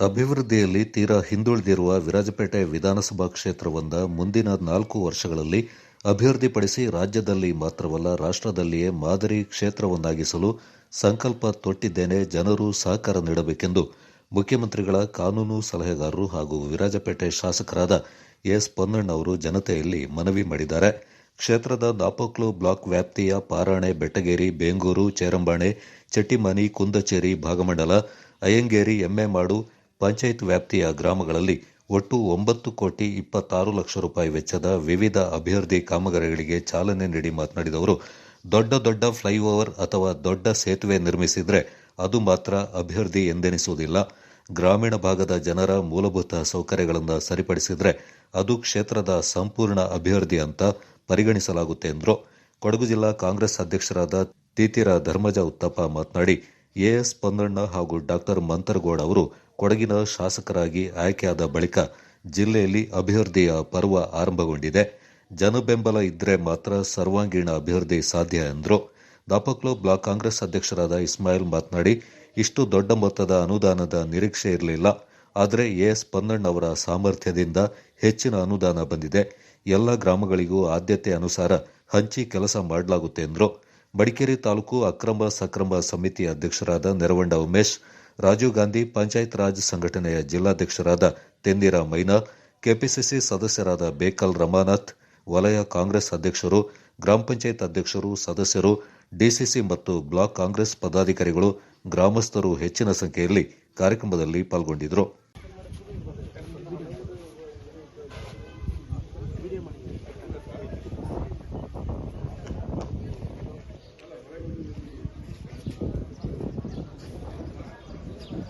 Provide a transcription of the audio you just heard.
ಅಭಿವೃದ್ಧಿಯಲ್ಲಿ ತೀರಾ ಹಿಂದುಳಿದಿರುವ ವಿರಾಜಪೇಟೆ ವಿಧಾನಸಭಾ ಕ್ಷೇತ್ರವೊಂದ ಮುಂದಿನ ನಾಲ್ಕು ವರ್ಷಗಳಲ್ಲಿ ಅಭಿವೃದ್ಧಿಪಡಿಸಿ ರಾಜ್ಯದಲ್ಲಿ ಮಾತ್ರವಲ್ಲ ರಾಷ್ಟ್ರದಲ್ಲಿಯೇ ಮಾದರಿ ಕ್ಷೇತ್ರವನ್ನಾಗಿಸಲು ಸಂಕಲ್ಪ ತೊಟ್ಟಿದ್ದೇನೆ ಜನರು ಸಹಕಾರ ನೀಡಬೇಕೆಂದು ಮುಖ್ಯಮಂತ್ರಿಗಳ ಕಾನೂನು ಸಲಹೆಗಾರರು ಹಾಗೂ ವಿರಾಜಪೇಟೆ ಶಾಸಕರಾದ ಎಸ್ ಪೊನ್ನಣ್ಣ ಅವರು ಜನತೆಯಲ್ಲಿ ಮನವಿ ಮಾಡಿದ್ದಾರೆ. ಕ್ಷೇತ್ರದ ದಾಪೋಕ್ಲು ಬ್ಲಾಕ್ ವ್ಯಾಪ್ತಿಯ ಪಾರಾಣೆ, ಬೆಟ್ಟಗೇರಿ, ಬೆಂಗೂರು, ಚೇರಂಬಾಣೆ, ಚಟ್ಟಿಮನಿ, ಕುಂದಚೇರಿ, ಭಾಗಮಂಡಲ, ಅಯ್ಯಂಗೇರಿ ಎಮ್ಮೆಮಾಡು ಪಂಚಾಯತ್ ವ್ಯಾಪ್ತಿಯ ಗ್ರಾಮಗಳಲ್ಲಿ ಒಟ್ಟು ಒಂಬತ್ತು ಕೋಟಿ ಇಪ್ಪತ್ತಾರು ಲಕ್ಷ ರೂಪಾಯಿ ವೆಚ್ಚದ ವಿವಿಧ ಅಭಿವೃದ್ಧಿ ಕಾಮಗಾರಿಗಳಿಗೆ ಚಾಲನೆ ನೀಡಿ ಮಾತನಾಡಿದ ಅವರು, ದೊಡ್ಡ ದೊಡ್ಡ ಫ್ಲೈಓವರ್ ಅಥವಾ ದೊಡ್ಡ ಸೇತುವೆ ನಿರ್ಮಿಸಿದರೆ ಅದು ಮಾತ್ರ ಅಭಿವೃದ್ಧಿ ಎಂದೆನಿಸುವುದಿಲ್ಲ. ಗ್ರಾಮೀಣ ಭಾಗದ ಜನರ ಮೂಲಭೂತ ಸೌಕರ್ಯಗಳನ್ನು ಸರಿಪಡಿಸಿದರೆ ಅದು ಕ್ಷೇತ್ರದ ಸಂಪೂರ್ಣ ಅಭಿವೃದ್ಧಿ ಅಂತ ಪರಿಗಣಿಸಲಾಗುತ್ತೆ ಎಂದರು. ಕೊಡಗು ಜಿಲ್ಲಾ ಕಾಂಗ್ರೆಸ್ ಅಧ್ಯಕ್ಷರಾದ ತೀತಿರ ಧರ್ಮಜ ಉತ್ತಪ್ಪ ಮಾತನಾಡಿ, ಎಎಸ್ ಪೊನ್ನಣ್ಣ ಹಾಗೂ ಡಾಕ್ಟರ್ ಮಂತರಗೌಡ ಅವರು ಕೊಡಗಿನ ಶಾಸಕರಾಗಿ ಆಯ್ಕೆಯಾದ ಬಳಿಕ ಜಿಲ್ಲೆಯಲ್ಲಿ ಅಭಿವೃದ್ಧಿಯ ಪರ್ವ ಆರಂಭಗೊಂಡಿದೆ. ಜನಬೆಂಬಲ ಇದ್ರೆ ಮಾತ್ರ ಸರ್ವಾಂಗೀಣ ಅಭಿವೃದ್ಧಿ ಸಾಧ್ಯ ಎಂದರು. ದಾಪಕ್ಲು ಬ್ಲಾಕ್ ಕಾಂಗ್ರೆಸ್ ಅಧ್ಯಕ್ಷರಾದ ಇಸ್ಮಾಯಿಲ್ ಮಾತನಾಡಿ, ಇಷ್ಟು ದೊಡ್ಡ ಮೊತ್ತದ ಅನುದಾನದ ನಿರೀಕ್ಷೆ ಇರಲಿಲ್ಲ. ಆದರೆ ಎಎಸ್ ಪೊನ್ನಣ್ಣ ಅವರ ಸಾಮರ್ಥ್ಯದಿಂದ ಹೆಚ್ಚಿನ ಅನುದಾನ ಬಂದಿದೆ. ಎಲ್ಲ ಗ್ರಾಮಗಳಿಗೂ ಆದ್ಯತೆ ಅನುಸಾರ ಹಂಚಿ ಕೆಲಸ ಮಾಡಲಾಗುತ್ತೆ ಎಂದರು. ಮಡಿಕೇರಿ ತಾಲೂಕು ಅಕ್ರಮ ಸಕ್ರಮ ಸಮಿತಿ ಅಧ್ಯಕ್ಷರಾದ ನೆರವಂಡ ಉಮೇಶ್ ರಾಜೀವ್ ಗಾಂಧಿ ಪಂಚಾಯತ್ ರಾಜ್ ಸಂಘಟನೆಯ ಜಿಲ್ಲಾಧ್ಯಕ್ಷರಾದ ತೆಂದಿರ ಮೈನಾ, ಕೆಪಿಸಿಸಿ ಸದಸ್ಯರಾದ ಬೇಕಲ್ ರಮಾನಾಥ್, ವಲಯ ಕಾಂಗ್ರೆಸ್ ಅಧ್ಯಕ್ಷರು, ಗ್ರಾಮ ಪಂಚಾಯತ್ ಅಧ್ಯಕ್ಷರು, ಸದಸ್ಯರು, ಡಿಸಿಸಿ ಮತ್ತು ಬ್ಲಾಕ್ ಕಾಂಗ್ರೆಸ್ ಪದಾಧಿಕಾರಿಗಳು, ಗ್ರಾಮಸ್ಥರು ಹೆಚ್ಚಿನ ಸಂಖ್ಯೆಯಲ್ಲಿ ಕಾರ್ಯಕ್ರಮದಲ್ಲಿ ಪಾಲ್ಗೊಂಡಿದ್ದರು.